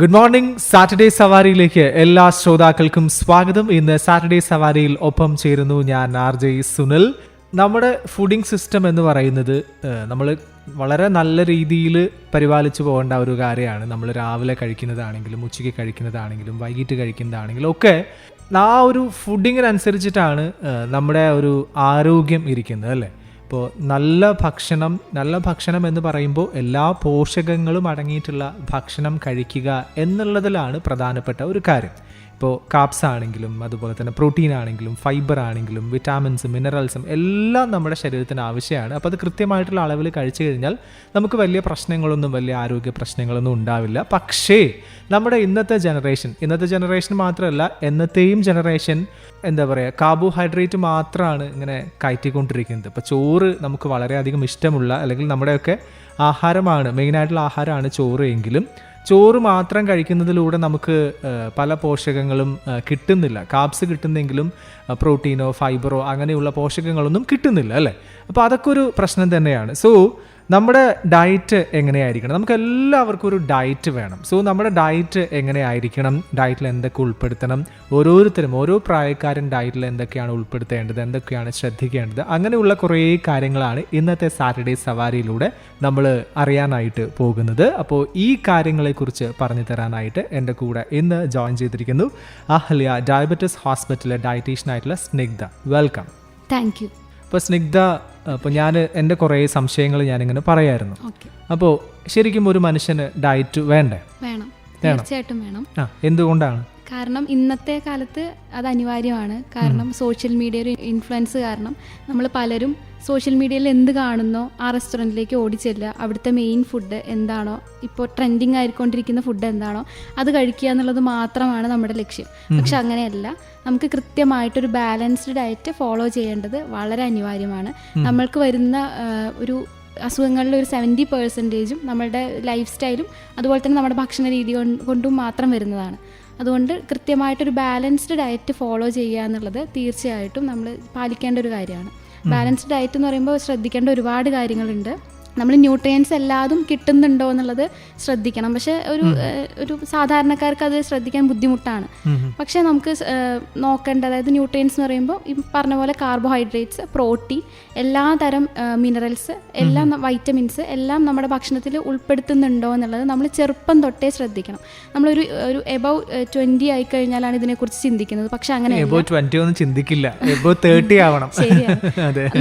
Good morning Saturday സവാരിയിലേക്ക് എല്ലാ ശ്രോതാക്കൾക്കും സ്വാഗതം. ഇന്ന് സാറ്റർഡേ സവാരിയിൽ ഒപ്പം ചേരുന്നു ഞാൻ ആർ ജെ സുനിൽ. നമ്മുടെ ഫുഡിംഗ് സിസ്റ്റം എന്ന് പറയുന്നത് നമ്മൾ വളരെ നല്ല രീതിയിൽ പരിപാലിച്ചു പോകേണ്ട ഒരു കാര്യമാണ്. നമ്മൾ രാവിലെ കഴിക്കുന്നതാണെങ്കിലും ഉച്ചയ്ക്ക് കഴിക്കുന്നതാണെങ്കിലും വൈകിട്ട് കഴിക്കുന്നതാണെങ്കിലും ഒക്കെ ആ ഒരു ഫുഡിങ്ങിനനുസരിച്ചിട്ടാണ് നമ്മുടെ ഒരു ആരോഗ്യം ഇരിക്കുന്നത് അല്ലേ? ഇപ്പോൾ നല്ല ഭക്ഷണം നല്ല ഭക്ഷണം എന്ന് പറയുമ്പോൾ എല്ലാ പോഷകങ്ങളും അടങ്ങിയിട്ടുള്ള ഭക്ഷണം കഴിക്കുക എന്നുള്ളതിലാണ് പ്രധാനപ്പെട്ട ഒരു കാര്യം. ഇപ്പോൾ കാപ്സ് ആണെങ്കിലും അതുപോലെ തന്നെ പ്രോട്ടീൻ ആണെങ്കിലും ഫൈബർ ആണെങ്കിലും വിറ്റാമിൻസും മിനറൽസും എല്ലാം നമ്മുടെ ശരീരത്തിന് ആവശ്യമാണ്. അപ്പോൾ അത് കൃത്യമായിട്ടുള്ള അളവിൽ കഴിച്ചു കഴിഞ്ഞാൽ നമുക്ക് വലിയ പ്രശ്നങ്ങളൊന്നും വലിയ ആരോഗ്യ പ്രശ്നങ്ങളൊന്നും ഉണ്ടാവില്ല. പക്ഷേ നമ്മുടെ ഇന്നത്തെ ജനറേഷൻ ഇന്നത്തെ ജനറേഷൻ മാത്രമല്ല എന്നത്തെയും ജനറേഷൻ എന്താ പറയുക കാർബോഹൈഡ്രേറ്റ് മാത്രമാണ് ഇങ്ങനെ കയറ്റിക്കൊണ്ടിരിക്കുന്നത്. ഇപ്പോൾ ചോറ് നമുക്ക് വളരെയധികം ഇഷ്ടമുള്ള അല്ലെങ്കിൽ നമ്മുടെയൊക്കെ ആഹാരമാണ് മെയിനായിട്ടുള്ള ആഹാരമാണ് ചോറ് എങ്കിലും ചോറ് മാത്രം കഴിക്കുന്നതിലൂടെ നമുക്ക് പല പോഷകങ്ങളും കിട്ടുന്നില്ല. കാബ്സ് കിട്ടുന്നെങ്കിലും പ്രോട്ടീനോ ഫൈബറോ അങ്ങനെയുള്ള പോഷകങ്ങളൊന്നും കിട്ടുന്നില്ല അല്ലേ? അപ്പോൾ അതൊക്കെ ഒരു പ്രശ്നം തന്നെയാണ്. സോ നമ്മുടെ ഡയറ്റ് എങ്ങനെയായിരിക്കണം? നമുക്ക് എല്ലാവർക്കും ഒരു ഡയറ്റ് വേണം. സോ നമ്മുടെ ഡയറ്റ് എങ്ങനെയായിരിക്കണം? ഡയറ്റിൽ എന്തൊക്കെ ഉൾപ്പെടുത്തണം? ഓരോരുത്തരും ഓരോ പ്രായക്കാരൻ ഡയറ്റിൽ എന്തൊക്കെയാണ് ഉൾപ്പെടുത്തേണ്ടത്? എന്തൊക്കെയാണ് ശ്രദ്ധിക്കേണ്ടത്? അങ്ങനെയുള്ള കുറേ കാര്യങ്ങളാണ് ഇന്നത്തെ സാറ്റർഡേ സവാരിയിലൂടെ നമ്മൾ അറിയാനായിട്ട് പോകുന്നത്. അപ്പോൾ ഈ കാര്യങ്ങളെക്കുറിച്ച് പറഞ്ഞു തരാനായിട്ട് എന്റെ കൂടെ ഇന്ന് ജോയിൻ ചെയ്തിരിക്കുന്നു അഹല്യ ഡയബറ്റിസ് ഹോസ്പിറ്റലിലെ ഡയറ്റീഷ്യനായിട്ടുള്ള സ്നിഗ്ധ. വെൽക്കം താങ്ക് യു അപ്പോൾ സ്നിഗ്ധ അപ്പോൾ ഞാൻ എന്റെ കുറേ സംശയങ്ങൾ ഞാനിങ്ങനെ പറയായിരുന്നു. അപ്പോൾ ശരിക്കും ഒരു മനുഷ്യന് ഡയറ്റ് വേണ്ടേ? വേണം. തീർച്ചയായിട്ടും വേണം. ആ എന്തുകൊണ്ടാണ്? കാരണം ഇന്നത്തെ കാലത്ത് അത് അനിവാര്യമാണ്. കാരണം സോഷ്യൽ മീഡിയ ഒരു ഇൻഫ്ലുവൻസ് കാരണം നമ്മൾ പലരും സോഷ്യൽ മീഡിയയിൽ എന്ത് കാണുന്നോ ആ റെസ്റ്റോറന്റിലേക്ക് ഓടിച്ചെല്ലുക. അവിടുത്തെ മെയിൻ ഫുഡ് എന്താണോ ഇപ്പോൾ ട്രെൻഡിങ് ആയിക്കൊണ്ടിരിക്കുന്ന ഫുഡ് എന്താണോ അത് കഴിക്കുക എന്നുള്ളത് മാത്രമാണ് നമ്മുടെ ലക്ഷ്യം. പക്ഷെ അങ്ങനെയല്ല. നമുക്ക് കൃത്യമായിട്ടൊരു ബാലൻസ്ഡ് ഡയറ്റ് ഫോളോ ചെയ്യേണ്ടത് വളരെ അനിവാര്യമാണ്. നമ്മൾക്ക് വരുന്ന ഒരു അസുഖങ്ങളിൽ ഒരു സെവന്റി പെർസെന്റേജും നമ്മുടെ ലൈഫ് സ്റ്റൈലും അതുപോലെ തന്നെ നമ്മുടെ ഭക്ഷണ രീതി കൊണ്ടും മാത്രം വരുന്നതാണ്. അതുകൊണ്ട് കൃത്യമായിട്ടൊരു ബാലൻസ്ഡ് ഡയറ്റ് ഫോളോ ചെയ്യുക എന്നുള്ളത് തീർച്ചയായിട്ടും നമ്മൾ പാലിക്കേണ്ട ഒരു കാര്യമാണ്. ബാലൻസ്ഡ് ഡയറ്റ് എന്ന് പറയുമ്പോൾ ശ്രദ്ധിക്കേണ്ട ഒരുപാട് കാര്യങ്ങളുണ്ട്. നമ്മൾ ന്യൂട്രിയൻസ് എല്ലാതും കിട്ടുന്നുണ്ടോ എന്നുള്ളത് ശ്രദ്ധിക്കണം. പക്ഷെ ഒരു ഒരു സാധാരണക്കാർക്ക് അത് ശ്രദ്ധിക്കാൻ ബുദ്ധിമുട്ടാണ്. പക്ഷെ നമുക്ക് നോക്കേണ്ട അതായത് ന്യൂട്രിയൻസ് എന്ന് പറയുമ്പോൾ ഈ പറഞ്ഞ പോലെ കാർബോഹൈഡ്രേറ്റ്സ് പ്രോട്ടീൻ എല്ലാ തരം മിനറൽസ് എല്ലാ വൈറ്റമിൻസ് എല്ലാം നമ്മുടെ ഭക്ഷണത്തിൽ ഉൾപ്പെടുത്തുന്നുണ്ടോ എന്നുള്ളത് നമ്മൾ ചെറുപ്പം തൊട്ടേ ശ്രദ്ധിക്കണം. നമ്മളൊരു ഒരു എബവ് ട്വന്റി ആയി കഴിഞ്ഞാലാണ് ഇതിനെക്കുറിച്ച് ചിന്തിക്കുന്നത്. പക്ഷെ അങ്ങനെ ചിന്തിക്കില്ല.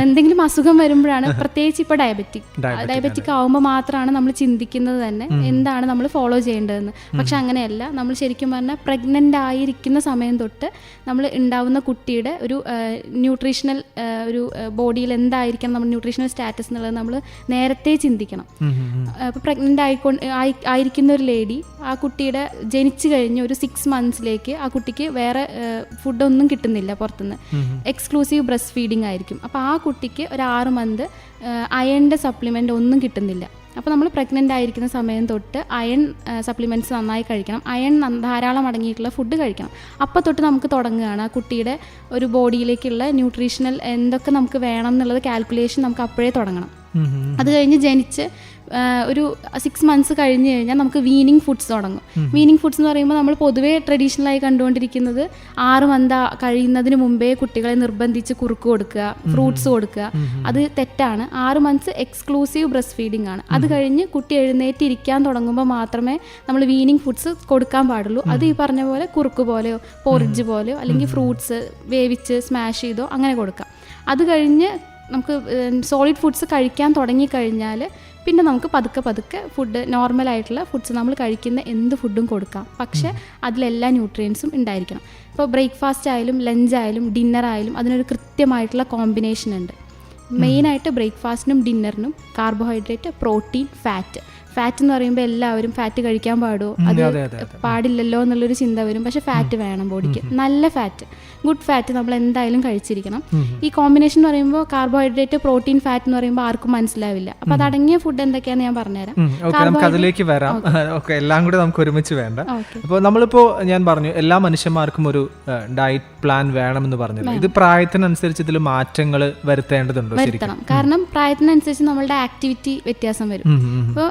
എന്തെങ്കിലും അസുഖം വരുമ്പോഴാണ് പ്രത്യേകിച്ച് ഇപ്പോൾ ഡയബറ്റിക് ഡയബറ്റിക് ആവുമ്പോൾ മാത്രമാണ് നമ്മൾ ചിന്തിക്കുന്നത് തന്നെ എന്താണ് നമ്മൾ ഫോളോ ചെയ്യേണ്ടതെന്ന്. പക്ഷെ അങ്ങനെയല്ല നമ്മൾ ശരിക്കും പറഞ്ഞാൽ പ്രഗ്നന്റ് ആയിരിക്കുന്ന സമയം തൊട്ട് നമ്മൾ ഉണ്ടാവുന്ന കുട്ടിയുടെ ഒരു ന്യൂട്രീഷണൽ ഒരു ബോഡിയിൽ എന്തായിരിക്കണം നമ്മൾ ന്യൂട്രീഷണൽ സ്റ്റാറ്റസ് എന്നുള്ളത് നമ്മൾ നേരത്തെ ചിന്തിക്കണം. അപ്പോൾ പ്രഗ്നന്റ് ആയിക്കൊണ്ട് ആയി ആയിരിക്കുന്ന ഒരു ലേഡി ആ കുട്ടിയുടെ ജനിച്ചു കഴിഞ്ഞ് ഒരു സിക്സ് മന്ത്സിലേക്ക് ആ കുട്ടിക്ക് വേറെ ഫുഡൊന്നും കിട്ടുന്നില്ല പുറത്തുനിന്ന്. എക്സ്ക്ലൂസീവ് ബ്രസ്റ്റ് ഫീഡിംഗ് ആയിരിക്കും. അപ്പോൾ ആ കുട്ടിക്ക് ഒരു ആറ് മന്ത് അയണിന്റെ സപ്ലിമെന്റ് ഒന്നും കിട്ടുന്നില്ല. അപ്പോൾ നമ്മൾ പ്രഗ്നന്റ് ആയിരിക്കുന്ന സമയം തൊട്ട് അയൺ സപ്ലിമെന്റ്സ് നന്നായി കഴിക്കണം. അയൺ ധാരാളം അടങ്ങിയിട്ടുള്ള ഫുഡ് കഴിക്കണം. അപ്പോൾ തൊട്ട് നമുക്ക് തുടങ്ങുകയാണ് ആ കുട്ടിയുടെ ഒരു ബോഡിയിലേക്കുള്ള ന്യൂട്രീഷണൽ എന്തൊക്കെ നമുക്ക് വേണം എന്നുള്ളത് കാൽക്കുലേഷൻ നമുക്ക് അപ്പോഴേ തുടങ്ങണം. അത് കഴിഞ്ഞ് ജനിച്ച് ഒരു സിക്സ് മന്ത്സ് കഴിഞ്ഞ് കഴിഞ്ഞാൽ നമുക്ക് വീനിങ് ഫുഡ്സ് തുടങ്ങും. വീനിങ് ഫുഡ്സ് എന്ന് പറയുമ്പോൾ നമ്മൾ പൊതുവേ ട്രഡീഷണലായി കണ്ടുകൊണ്ടിരിക്കുന്നത് ആറ് മന്ത് കഴിയുന്നതിന് മുമ്പേ കുട്ടികളെ നിർബന്ധിച്ച് കുറുക്ക് കൊടുക്കുക ഫ്രൂട്ട്സ് കൊടുക്കുക. അത് തെറ്റാണ്. ആറ് മന്ത്സ് എക്സ്ക്ലൂസീവ് ബ്രസ്റ്റ് ഫീഡിംഗ് ആണ്. അത് കഴിഞ്ഞ് കുട്ടി എഴുന്നേറ്റ് ഇരിക്കാൻ തുടങ്ങുമ്പോൾ മാത്രമേ നമ്മൾ വീനിങ് ഫുഡ്സ് കൊടുക്കാൻ പാടുള്ളൂ. അത് ഈ പറഞ്ഞ പോലെ കുറുക്ക് പോലെയോ പോറിജ് പോലെയോ അല്ലെങ്കിൽ ഫ്രൂട്ട്സ് വേവിച്ച് സ്മാഷ് ചെയ്തോ അങ്ങനെ കൊടുക്കാം. അത് കഴിഞ്ഞ് നമുക്ക് സോളിഡ് ഫുഡ്സ് കഴിക്കാൻ തുടങ്ങിക്കഴിഞ്ഞാൽ പിന്നെ നമുക്ക് പതുക്കെ പതുക്കെ ഫുഡ് നോർമൽ ആയിട്ടുള്ള ഫുഡ്സ് നമ്മൾ കഴിക്കുന്ന എന്ത് ഫുഡും കൊടുക്കാം. പക്ഷേ അതിലെല്ലാ ന്യൂട്രിയൻസും ഉണ്ടായിരിക്കണം. ഇപ്പോൾ ബ്രേക്ക്ഫാസ്റ്റ് ആയാലും ലഞ്ച് ആയാലും ഡിന്നർ ആയാലും അതിനൊരു കൃത്യമായിട്ടുള്ള കോമ്പിനേഷൻ ഉണ്ട്. മെയിനായിട്ട് ബ്രേക്ക്ഫാസ്റ്റിനും ഡിന്നറിനും കാർബോഹൈഡ്രേറ്റ് പ്രോട്ടീൻ ഫാറ്റ് ഫാറ്റ് എന്ന് പറയുമ്പോൾ എല്ലാവരും ഫാറ്റ് കഴിക്കാൻ പാടുമോ അത് പാടില്ലല്ലോ എന്നുള്ളൊരു ചിന്ത വരും. പക്ഷെ ഫാറ്റ് വേണം ബോഡിക്ക് നല്ല ഫാറ്റ് ഗുഡ് ഫാറ്റ് നമ്മൾ എന്തായാലും കഴിച്ചിരിക്കണം. ഈ കോമ്പിനേഷൻ എന്ന് പറയുമ്പോൾ കാർബോഹൈഡ്രേറ്റ് പ്രോട്ടീൻ ഫാറ്റ് എന്ന് പറയുമ്പോൾ ആർക്കും മനസ്സിലാവില്ല. അപ്പോൾ അതടങ്ങിയ ഫുഡ് എന്തൊക്കെയാന്ന് ഞാൻ പറഞ്ഞുതരാം. നമുക്ക് അതിലേക്ക് വരാം. ഓക്കെ എല്ലാം കൂടി നമുക്ക് ഒരുമിച്ച് വേണ്ട. അപ്പോൾ നമ്മളിപ്പോ ഞാൻ പറഞ്ഞു എല്ലാ മനുഷ്യന്മാർക്കും ഒരു ഡയറ്റ് പ്ലാൻ വേണമെന്ന് പറഞ്ഞു ഇത് പ്രായത്തിനനുസരിച്ച് ഇതിൽ മാറ്റങ്ങൾ വരുത്തേണ്ടതുണ്ടോ വരുത്തണം. കാരണം പ്രായത്തിനനുസരിച്ച് നമ്മളുടെ ആക്ടിവിറ്റി വ്യത്യാസം വരും. ഇപ്പോൾ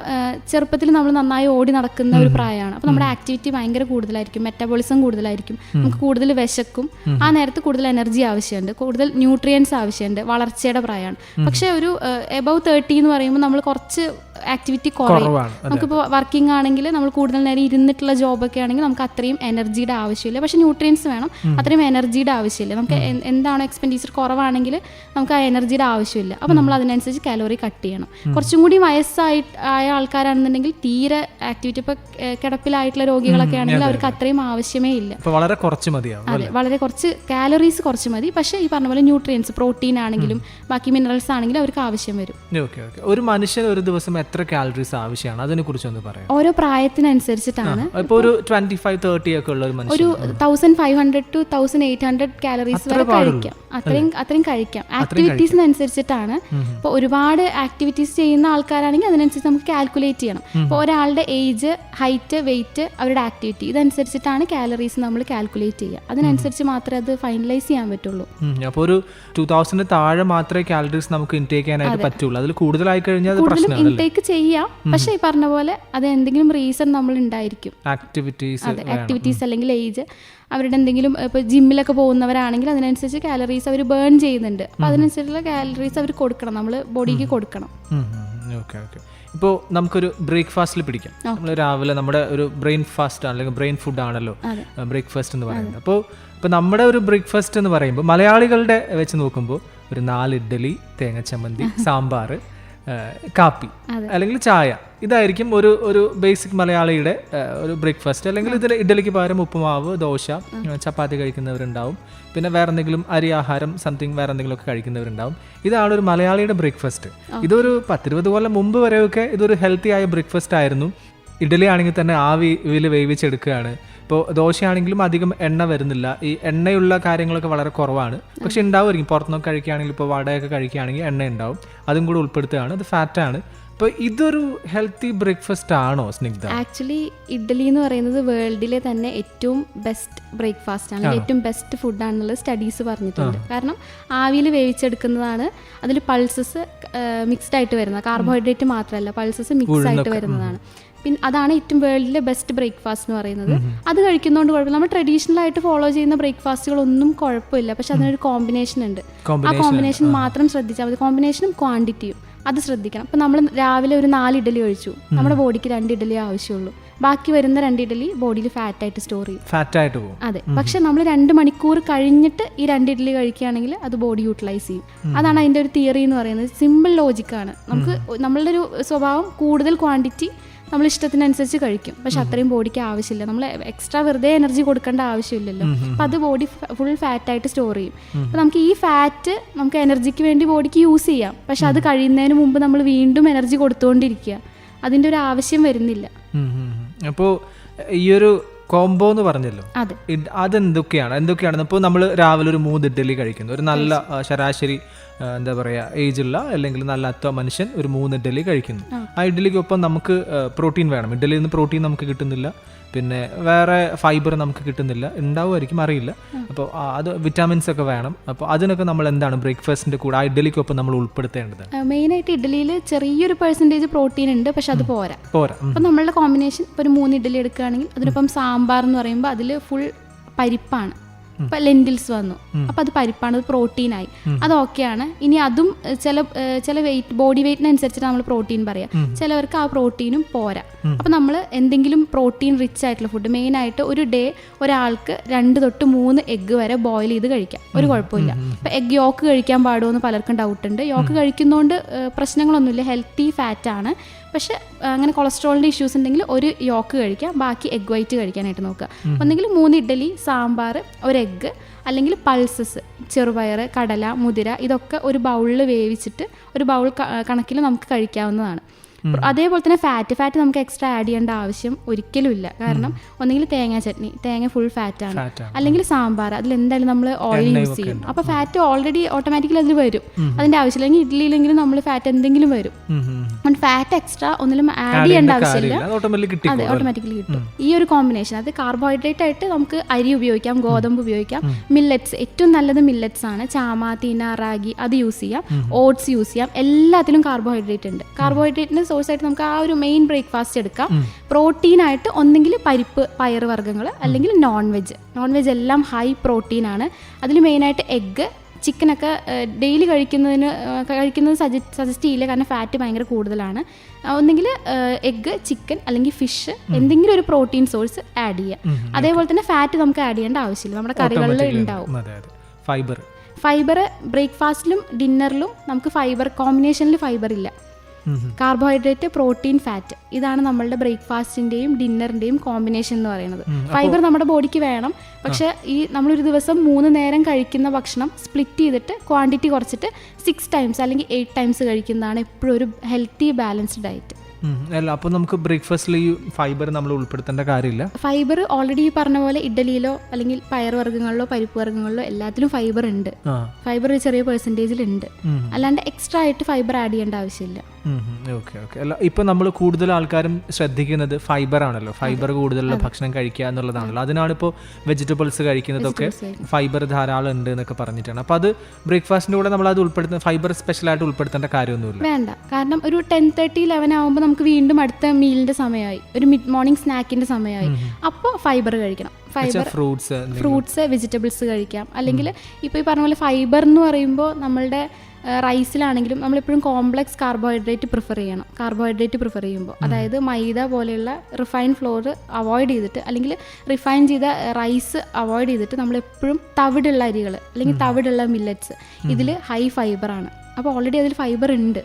ചെറുപ്പത്തിൽ നമ്മൾ നന്നായി ഓടി നടക്കുന്ന ഒരു പ്രായമാണ്. അപ്പോൾ നമ്മുടെ ആക്ടിവിറ്റി ഭയങ്കര കൂടുതലായിരിക്കും. മെറ്റബോളിസം കൂടുതലായിരിക്കും. നമുക്ക് കൂടുതൽ വിശക്കും. ആ നേരത്ത് കൂടുതൽ എനർജി ആവശ്യമുണ്ട്. കൂടുതൽ ന്യൂട്രിയൻസ് ആവശ്യമുണ്ട്. വളർച്ചയുടെ പ്രായമാണ്. പക്ഷേ ഒരു എബവ് തേർട്ടി എന്ന് പറയുമ്പോൾ നമ്മൾ കുറച്ച് ആക്ടിവിറ്റി കുറയും. നമുക്കിപ്പോൾ വർക്കിംഗ് ആണെങ്കിൽ നമ്മൾ കൂടുതൽ നേരം ഇരുന്നിട്ടുള്ള ജോബൊക്കെ ആണെങ്കിൽ നമുക്ക് അത്രയും എനർജിയുടെ ആവശ്യമില്ല. പക്ഷേ ന്യൂട്രിയൻസ് വേണം. അത്രയും എനർജിയുടെ ആവശ്യമില്ല. നമുക്ക് എന്താണോ എക്സ്പെൻഡിച്ചർ കുറവാണെങ്കിൽ നമുക്ക് ആ എനർജിയുടെ ആവശ്യമില്ല. അപ്പോൾ നമ്മൾ അതിനനുസരിച്ച് കാലോറി കട്ട് ചെയ്യണം. കുറച്ചും കൂടി വയസ്സായി ആയ ആൾക്കാരാണെന്നുണ്ടെങ്കിൽ തീരെ ആക്ടിവിറ്റി ഇപ്പൊ കിടപ്പിലായിട്ടുള്ള രോഗികളൊക്കെ ആണെങ്കിൽ അവർക്ക് അത്രയും ആവശ്യമേ ഇല്ല. വളരെ കുറച്ച് മതിയാവും അതെ വളരെ കുറച്ച് കാലറീസ് കുറച്ച് മതി. പക്ഷേ ഈ പറഞ്ഞ പോലെ ന്യൂട്രിയൻസ് പ്രോട്ടീൻ ആണെങ്കിലും ബാക്കി മിനറൽസ് ആണെങ്കിലും അവർക്ക് ആവശ്യം വരും. ഒരു മനുഷ്യന് ഒരു ദിവസം എത്ര കാലറീസ് ആവശ്യമാണ്? അതിനെ കുറിച്ച് ഒന്ന് പറയാം ഓരോ പ്രായത്തിനനുസരിച്ചിട്ടാണ് മനുഷ്യൻ ഒരു thousand five hundred two thousand eight hundred calories വരെ കഴിക്കാം. അത്രയും അത്രയും കഴിക്കാം. ആക്ടിവിറ്റീസിനനുസരിച്ചിട്ടാണ് ഇപ്പോൾ ഒരുപാട് ആക്ടിവിറ്റീസ് ചെയ്യുന്ന ആൾക്കാരാണെങ്കിൽ അതിനനുസരിച്ച് നമുക്ക് കാൽക്കുലേറ്റ് ചെയ്യണം. ഇപ്പോൾ ഒരാളുടെ ഏജ് ഹൈറ്റ് വെയിറ്റ് അവരുടെ ആക്ടിവിറ്റി ഇതനുസരിച്ചിട്ടാണ് കാലറീസ് നമ്മൾ കാൽക്കുലേറ്റ് ചെയ്യുക. അതിനനുസരിച്ച് മാത്രമേ അത് ഫൈനലൈസ് ചെയ്യാൻ പറ്റുള്ളൂ. അപ്പോൾ ഒരു ടു തൗസൻഡ് താഴെ മാത്രമേ കാലറീസ് നമുക്ക് ഇൻടേക്ക് ചെയ്യാനായിട്ട് പറ്റുള്ളൂ. അതിൽ കൂടുതലായി കഴിഞ്ഞാൽ കൂടുതലും ഇൻടേക്ക് ചെയ്യാം. പക്ഷേ ഈ പറഞ്ഞ പോലെ അത് എന്തെങ്കിലും റീസൺ നമ്മൾ ഉണ്ടായിരിക്കും. ആക്ടിവിറ്റീസ് ആക്ടിവിറ്റീസ് അല്ലെങ്കിൽ ഏജ് അവരുടെ എന്തെങ്കിലും ഇപ്പോൾ ജിമ്മിലൊക്കെ പോകുന്നവരാണെങ്കിൽ അതിനനുസരിച്ച് കാലറീസ് അവർ ബേൺ ചെയ്യുന്നുണ്ട്. അപ്പോൾ അതിനനുസരിച്ചുള്ള കാലറീസ് അവർ കൊടുക്കണം. നമ്മൾ ബോഡിക്ക് കൊടുക്കണം. ഓക്കെ ഓക്കെ ഇപ്പോൾ നമുക്കൊരു ബ്രേക്ക്ഫാസ്റ്റിൽ പിടിക്കാം. നമ്മൾ രാവിലെ നമ്മുടെ ഒരു ബ്രെയിൻ ഫാസ്റ്റ് ആണ് അല്ലെങ്കിൽ ബ്രെയിൻ ഫുഡ് ആണല്ലോ ബ്രേക്ക്ഫാസ്റ്റ് എന്ന് പറയുന്നത്. അപ്പോൾ ഇപ്പോൾ നമ്മുടെ ഒരു ബ്രേക്ക്ഫാസ്റ്റ് എന്ന് പറയുമ്പോൾ മലയാളികളുടെ വെച്ച് നോക്കുമ്പോൾ ഒരു നാല് ഇഡ്ഡലി തേങ്ങ ചമ്മന്തി സാമ്പാർ കാപ്പി അല്ലെങ്കിൽ ചായ. ഇതായിരിക്കും ഒരു ഒരു ബേസിക് മലയാളിയുടെ ഒരു ബ്രേക്ക്ഫാസ്റ്റ് അല്ലെങ്കിൽ ഇതിൽ ഇഡ്ഡലിക്ക് പകരം ഉപ്പുമാവ് ദോശ ചപ്പാത്തി കഴിക്കുന്നവരുണ്ടാവും. പിന്നെ വേറെ എന്തെങ്കിലും അരി ആഹാരം സംതിങ് വേറെ എന്തെങ്കിലും ഒക്കെ കഴിക്കുന്നവരുണ്ടാവും. ഇതാണ് ഒരു മലയാളിയുടെ ബ്രേക്ക്ഫാസ്റ്റ് ഇതൊരു പത്തിരുപത് കൊല്ലം മുമ്പ് വരെയൊക്കെ ഇതൊരു ഹെൽത്തി ആയ ബ്രേക്ക്ഫാസ്റ്റ് ആയിരുന്നു. ഇഡ്ഡലി ആണെങ്കിൽ തന്നെ ആവിയിൽ വേവിച്ചെടുക്കുകയാണ്. ഇപ്പോൾ ദോശയാണെങ്കിലും അധികം എണ്ണ വരുന്നില്ല. ഈ എണ്ണയുള്ള കാര്യങ്ങളൊക്കെ വളരെ കുറവാണ്. പക്ഷെ ഉണ്ടാവുമായിരിക്കും. പുറത്തുനിന്നൊക്കെ കഴിക്കുകയാണെങ്കിൽ ഇപ്പോൾ വടയൊക്കെ കഴിക്കുകയാണെങ്കിൽ എണ്ണ ഉണ്ടാവും. അതും കൂടെ ഉൾപ്പെടുത്തുകയാണ്. അത് ഫാറ്റാണ് അപ്പോൾ ഇതൊരു ഹെൽത്തി ബ്രേക്ക്ഫാസ്റ്റ് ആണോ സ്നിഗ്ധ? ആക്ച്വലി ഇഡ്ഡലി എന്ന് പറയുന്നത് വേൾഡിലെ തന്നെ ഏറ്റവും ബെസ്റ്റ് ബ്രേക്ക്ഫാസ്റ്റ് ആണ്. ഏറ്റവും ബെസ്റ്റ് ഫുഡാണെന്നുള്ളത് സ്റ്റഡീസ് പറഞ്ഞിട്ടുണ്ട്. കാരണം ആവിയിൽ വേവിച്ചെടുക്കുന്നതാണ്. അതിൽ പൾസസ് മിക്സ്ഡ് ആയിട്ട് വരുന്നത്. കാർബോഹൈഡ്രേറ്റ് മാത്രമല്ല പൾസസ് മിക്സ് ആയിട്ട് വരുന്നതാണ്. പിന്നെ അതാണ് ഏറ്റവും വേൾഡിലെ ബെസ്റ്റ് ബ്രേക്ക്ഫാസ്റ്റ് എന്ന് പറയുന്നത്. അത് കഴിക്കുന്നതുകൊണ്ട് കുഴപ്പമില്ല. നമ്മൾ ട്രഡീഷണൽ ആയിട്ട് ഫോളോ ചെയ്യുന്ന ബ്രേക്ക്ഫാസ്റ്റുകൾ ഒന്നും കുഴപ്പമില്ല. പക്ഷെ അതിനൊരു കോമ്പിനേഷൻ ഉണ്ട്. ആ കോമ്പിനേഷൻ മാത്രം ശ്രദ്ധിച്ചാൽ മതി. കോമ്പിനേഷനും ക്വാണ്ടിറ്റിയും അത് ശ്രദ്ധിക്കണം. അപ്പം നമ്മൾ രാവിലെ ഒരു നാല് ഇഡലി ഒഴിച്ചു. നമ്മുടെ ബോഡിക്ക് രണ്ട് ഇഡലി ആവശ്യമുള്ളൂ. ബാക്കി വരുന്ന രണ്ട് ഇഡലി ബോഡിയിൽ ഫാറ്റ് ആയിട്ട് സ്റ്റോർ ചെയ്യും. ഫാറ്റ് ആയിട്ട് പോകും. അതെ. പക്ഷെ നമ്മൾ രണ്ട് മണിക്കൂർ കഴിഞ്ഞിട്ട് ഈ രണ്ട് ഇഡലി കഴിക്കുകയാണെങ്കിൽ അത് ബോഡി യൂട്ടിലൈസ് ചെയ്യും. അതാണ് അതിന്റെ ഒരു തിയറി എന്ന് പറയുന്നത്. സിമ്പിൾ ലോജിക്കാണ് നമുക്ക് നമ്മളുടെ ഒരു സ്വഭാവം കൂടുതൽ ക്വാണ്ടിറ്റി നമ്മൾ ഇഷ്ടത്തിനനുസരിച്ച് കഴിക്കും. പക്ഷെ അത്രയും ബോഡിക്ക് ആവശ്യമില്ല. നമ്മൾ എക്സ്ട്രാ വെറുതെ എനർജി കൊടുക്കേണ്ട ആവശ്യമില്ലല്ലോ. അപ്പം അത് ബോഡി ഫുൾ ഫാറ്റായിട്ട് സ്റ്റോർ ചെയ്യും. അപ്പം നമുക്ക് ഈ ഫാറ്റ് നമുക്ക് എനർജിക്ക് വേണ്ടി ബോഡിക്ക് യൂസ് ചെയ്യാം. പക്ഷെ അത് കഴിയുന്നതിന് മുമ്പ് നമ്മൾ വീണ്ടും എനർജി കൊടുത്തുകൊണ്ടിരിക്കുക അതിന്റെ ഒരു ആവശ്യം വരുന്നില്ല. അപ്പോൾ ഈ ഒരു കോംബോ എന്ന് പറഞ്ഞല്ലോ. അതെ. എന്തൊക്കെയാണ് അതെന്തൊക്കെയാണ്? എന്തൊക്കെയാണ് ഇപ്പോൾ നമ്മൾ രാവിലെ ഒരു മൂന്ന് ഇഡ്ഡലി കഴിക്കുന്നു. ഒരു നല്ല ശരാശരി എന്താ പറയുക ഏജുള്ള അല്ലെങ്കിൽ നല്ല അത്വ മനുഷ്യൻ ഒരു മൂന്ന് ഇഡ്ഡലി കഴിക്കുന്നു. ആ. ഇഡ്ഡലിക്കൊപ്പം നമുക്ക് പ്രോട്ടീൻ വേണം. ഇഡ്ഡലിയിൽ നിന്ന് പ്രോട്ടീൻ നമുക്ക് കിട്ടുന്നില്ല. പിന്നെ വേറെ ഫൈബർ നമുക്ക് കിട്ടുന്നില്ല. ഉണ്ടാവുമായിരിക്കും അറിയില്ല. അപ്പോൾ അത് വിറ്റാമിൻസ് ഒക്കെ വേണം. അപ്പോൾ അതിനൊക്കെ നമ്മൾ എന്താണ് ബ്രേക്ക്ഫാസ്റ്റിന്റെ കൂടെ ആ ഇഡ്ഡലിക്കൊപ്പം നമ്മൾ ഉൾപ്പെടുത്തേണ്ടത്? മെയിനായിട്ട് ഇഡ്ഡലിയിൽ ചെറിയൊരു പെർസെന്റേജ് പ്രോട്ടീൻ ഉണ്ട് പക്ഷെ അത് പോരാ. പോരാ. അപ്പോൾ നമ്മളുടെ കോമ്പിനേഷൻ ഇപ്പോൾ ഒരു മൂന്ന് ഇഡ്ഡലി എടുക്കുകയാണെങ്കിൽ അതിനൊപ്പം സാമ്പാർ എന്ന് പറയുമ്പോൾ അതിൽ ഫുൾ പരിപ്പാണ്. ഇപ്പം ലെന്റിൽസ് വന്നു. അപ്പം അത് പരിപ്പാണ് അത് പ്രോട്ടീനായി അത് ഓക്കെയാണ് ഇനി അതും ചില ചില വെയിറ്റ് ബോഡി വെയിറ്റിനനുസരിച്ചിട്ട് നമ്മൾ പ്രോട്ടീൻ പറയാം. ചിലവർക്ക് ആ പ്രോട്ടീനും പോരാ. അപ്പം നമ്മൾ എന്തെങ്കിലും പ്രോട്ടീൻ റിച്ച് ആയിട്ടുള്ള ഫുഡ് മെയിനായിട്ട് ഒരു ഡേ ഒരാൾക്ക് രണ്ട് തൊട്ട് മൂന്ന് എഗ്ഗ് വരെ ബോയിൽ ചെയ്ത് കഴിക്കാം. ഒരു കുഴപ്പമില്ല. ഇപ്പം എഗ്ഗ് യോക്ക് കഴിക്കാൻ പാടുമോ എന്ന് പലർക്കും ഡൗട്ട് ഉണ്ട്. യോക്ക് കഴിക്കുന്നതുകൊണ്ട് പ്രശ്നങ്ങളൊന്നുമില്ല. ഹെൽത്തി ഫാറ്റ് ആണ്. പക്ഷെ അങ്ങനെ കൊളസ്ട്രോളിന്റെ ഇഷ്യൂസ് ഉണ്ടെങ്കിൽ ഒരു യോക്ക് കഴിക്കാം. ബാക്കി എഗ് വൈറ്റ് കഴിക്കാനായിട്ട് നോക്കുക. ഒന്നെങ്കിൽ മൂന്ന് ഇഡ്ഡലി സാമ്പാർ ഒരു എഗ്ഗ് അല്ലെങ്കിൽ പൾസസ് ചെറുപയർ കടല മുതിര ഇതൊക്കെ ഒരു ബൗളിൽ വേവിച്ചിട്ട് ഒരു ബൗൾ കണക്കിൽ നമുക്ക് കഴിക്കാവുന്നതാണ്. അതേപോലെ തന്നെ ഫാറ്റ് ഫാറ്റ് നമുക്ക് എക്സ്ട്രാ ആഡ് ചെയ്യേണ്ട ആവശ്യം ഒരിക്കലും ഇല്ല. കാരണം ഒന്നെങ്കിൽ തേങ്ങ ചട്നി തേങ്ങ ഫുൾ ഫാറ്റ് ആണ്. അല്ലെങ്കിൽ സാമ്പാർ അതിൽ എന്തായാലും നമ്മൾ ഓയിൽ യൂസ് ചെയ്യും. അപ്പോൾ ഫാറ്റ് ഓൾറെഡി ഓട്ടോമാറ്റിക്കലി അതിൽ വരും. അതിന്റെ ആവശ്യമില്ല. അല്ലെങ്കിൽ ഇഡ്ഡലിയിലെങ്കിലും നമ്മൾ ഫാറ്റ് എന്തെങ്കിലും വരും. അതുകൊണ്ട് ഫാറ്റ് എക്സ്ട്രാ ഒന്നിലും ആഡ് ചെയ്യേണ്ട ആവശ്യമില്ല. അത് ഓട്ടോമാറ്റിക്കലി കിട്ടും. ഈ ഒരു കോമ്പിനേഷൻ അത് കാർബോഹൈഡ്രേറ്റ് ആയിട്ട് നമുക്ക് അരി ഉപയോഗിക്കാം ഗോതമ്പ് ഉപയോഗിക്കാം. മില്ലറ്റ്സ് ഏറ്റവും നല്ലത് മില്ലറ്റ്സ് ആണ്. ചാമ തീന റാഗി അത് യൂസ് ചെയ്യാം. ഓട്സ് യൂസ് ചെയ്യാം. എല്ലാത്തിലും കാർബോഹൈഡ്രേറ്റ് ഉണ്ട്. കാർബോഹൈഡ്രേറ്റിന് സോഴ്സ് ആയിട്ട് നമുക്ക് ആ ഒരു മെയിൻ ബ്രേക്ക്ഫാസ്റ്റ് എടുക്കാം. പ്രോട്ടീൻ ആയിട്ട് ഒന്നെങ്കിൽ പരിപ്പ് പയർ വർഗങ്ങൾ അല്ലെങ്കിൽ നോൺ വെജ് നോൺ വെജ് എല്ലാം ഹൈ പ്രോട്ടീൻ ആണ് അതിൽ മെയിനായിട്ട് എഗ്ഗ് ചിക്കനൊക്കെ ഡെയിലി കഴിക്കുന്നതിന് കഴിക്കുന്നത് സജസ്റ്റ് സജസ്റ്റ് ചെയ്യില്ല. കാരണം ഫാറ്റ് ഭയങ്കര കൂടുതലാണ്. ഒന്നെങ്കിൽ എഗ്ഗ് ചിക്കൻ അല്ലെങ്കിൽ ഫിഷ് എന്തെങ്കിലും ഒരു പ്രോട്ടീൻ സോഴ്സ് ആഡ് ചെയ്യുക അതേപോലെ തന്നെ ഫാറ്റ് നമുക്ക് ആഡ് ചെയ്യേണ്ട ആവശ്യമില്ല. നമ്മുടെ കറികളിൽ ഉണ്ടാവും. ഫൈബർ ഫൈബർ ബ്രേക്ക്ഫാസ്റ്റിലും ഡിന്നറിലും നമുക്ക് ഫൈബർ കോമ്പിനേഷനിൽ ഫൈബർ ഇല്ല. കാർബോഹൈഡ്രേറ്റ് പ്രോട്ടീൻ ഫാറ്റ് ഇതാണ് നമ്മളുടെ ബ്രേക്ക്ഫാസ്റ്റിന്റെയും ഡിന്നറിന്റെയും കോമ്പിനേഷൻ എന്ന് പറയുന്നത്. ഫൈബർ നമ്മുടെ ബോഡിക്ക് വേണം. പക്ഷെ ഈ നമ്മളൊരു ദിവസം മൂന്ന് നേരം കഴിക്കുന്ന ഭക്ഷണം സ്പ്ലിറ്റ് ചെയ്തിട്ട് ക്വാണ്ടിറ്റി കുറച്ചിട്ട് സിക്സ് ടൈംസ് അല്ലെങ്കിൽ എയ്റ്റ് ടൈംസ് കഴിക്കുന്നതാണ് എപ്പോഴും ഒരു ഹെൽത്തി ബാലൻസ്ഡ് ഡയറ്റ് അല്ല അപ്പോൾ നമുക്ക് ബ്രേക്ക്ഫാസ്റ്റിൽ ഈ ഫൈബർ നമ്മൾ ഉൾപ്പെടുത്തേണ്ട കാര്യമില്ല? ഫൈബർ ഓൾറെഡി ഈ പറഞ്ഞ പോലെ ഇഡലിയിലോ അല്ലെങ്കിൽ പയർ വർഗങ്ങളിലോ പരിപ്പ് വർഗങ്ങളിലോ എല്ലാത്തിലും ഫൈബർ ഉണ്ട്. ഫൈബർ ചെറിയ പെർസെന്റേജിൽ ഉണ്ട് അല്ലാണ്ട് എക്സ്ട്രാ ആയിട്ട് ഫൈബർ ആഡ് ചെയ്യേണ്ട ആവശ്യമില്ല. ഓക്കെ ഓക്കെ അല്ല ഇപ്പം നമ്മൾ കൂടുതൽ ആൾക്കാരും ശ്രദ്ധിക്കുന്നത് ഫൈബർ ആണല്ലോ. ഫൈബർ കൂടുതലുള്ള ഭക്ഷണം കഴിക്കുക എന്നുള്ളതാണല്ലോ. അതിനാണ് ഇപ്പോൾ വെജിറ്റബിൾസ് കഴിക്കുന്നതൊക്കെ ഫൈബർ ധാരാളം ഉണ്ട് എന്നൊക്കെ പറഞ്ഞിട്ടാണ്. അപ്പോൾ അത് ബ്രേക്ക്ഫാസ്റ്റിന്റെ കൂടെ നമ്മൾ അത് ഉൾപ്പെടുത്തുന്ന ഫൈബർ സ്പെഷ്യലായിട്ട് ഉൾപ്പെടുത്തേണ്ട കാര്യമൊന്നുമില്ല. വേണ്ട. കാരണം ഒരു ടെൻ തേർട്ടി ലെവൻ ആകുമ്പോൾ നമുക്ക് വീണ്ടും അടുത്ത മീലിന്റെ സമയമായി. ഒരു മിഡ് മോർണിംഗ് സ്നാക്കിന്റെ സമയമായി. അപ്പോൾ ഫൈബർ കഴിക്കണം. ഫൈബർ ഫ്രൂട്ട്സ് ഫ്രൂട്ട്സ് വെജിറ്റബിൾസ് കഴിക്കാം. അല്ലെങ്കിൽ ഇപ്പോൾ ഈ പറഞ്ഞ പോലെ ഫൈബർ എന്ന് പറയുമ്പോൾ നമ്മളുടെ റൈസിലാണെങ്കിലും നമ്മളെപ്പോഴും കോംപ്ലക്സ് കാർബോഹൈഡ്രേറ്റ് പ്രിഫർ ചെയ്യണം. കാർബോഹൈഡ്രേറ്റ് പ്രിഫർ ചെയ്യുമ്പോൾ. അതായത് മൈദ പോലെയുള്ള റിഫൈൻ ഫ്ലോർ അവോയ്ഡ് ചെയ്തിട്ട് അല്ലെങ്കിൽ റിഫൈൻ ചെയ്ത റൈസ് അവോയ്ഡ് ചെയ്തിട്ട് നമ്മളെപ്പോഴും തവിടുള്ള അരികൾ അല്ലെങ്കിൽ തവിടുള്ള മില്ലറ്റ്സ് ഇതിൽ ഹൈ ഫൈബറാണ് അപ്പോൾ ഓൾറെഡി അതിൽ ഫൈബർ ഉണ്ട്.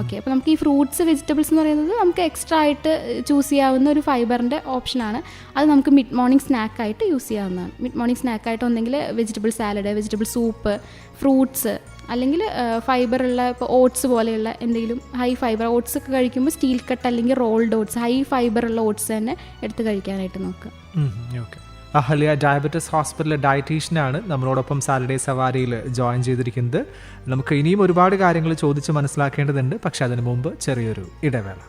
ഓക്കെ. അപ്പോൾ നമുക്ക് ഈ ഫ്രൂട്ട്സ് വെജിറ്റബിൾസ് എന്ന് പറയുന്നത് നമുക്ക് എക്സ്ട്രാ ആയിട്ട് ചൂസ് ചെയ്യാവുന്ന ഒരു ഫൈബറിന്റെ ഓപ്ഷനാണ് അത് നമുക്ക് മിഡ് മോർണിംഗ് സ്നാക്കായിട്ട് യൂസ് ചെയ്യാവുന്നതാണ്. മിഡ് മോർണിംഗ് സ്നാക്കായിട്ട് ഒന്നെങ്കിൽ vegetable salad vegetable soup fruits അല്ലെങ്കിൽ ഫൈബർ ഉള്ള ഇപ്പോൾ ഓട്സ് പോലെയുള്ള എന്തെങ്കിലും ഹൈ ഫൈബർ ഓട്സ് ഒക്കെ കഴിക്കുമ്പോൾ സ്റ്റീൽ കട്ട് അല്ലെങ്കിൽ റോൾഡ് ഓട്സ് ഹൈ ഫൈബർ ഉള്ള ഓട്സ് തന്നെ എടുത്ത് കഴിക്കാനായിട്ട് നോക്കുക. ഓക്കെ. അഹല്യ ഡയബറ്റിസ് ഹോസ്പിറ്റലിലെ ഡയറ്റീഷ്യനാണ് നമ്മളോടൊപ്പം സാറ്റർഡേ സവാരിയിൽ ജോയിൻ ചെയ്തിരിക്കുന്നത്. നമുക്ക് ഇനിയും ഒരുപാട് കാര്യങ്ങൾ ചോദിച്ച് മനസ്സിലാക്കേണ്ടതുണ്ട്. പക്ഷേ അതിനു മുമ്പ് ചെറിയൊരു ഇടവേള.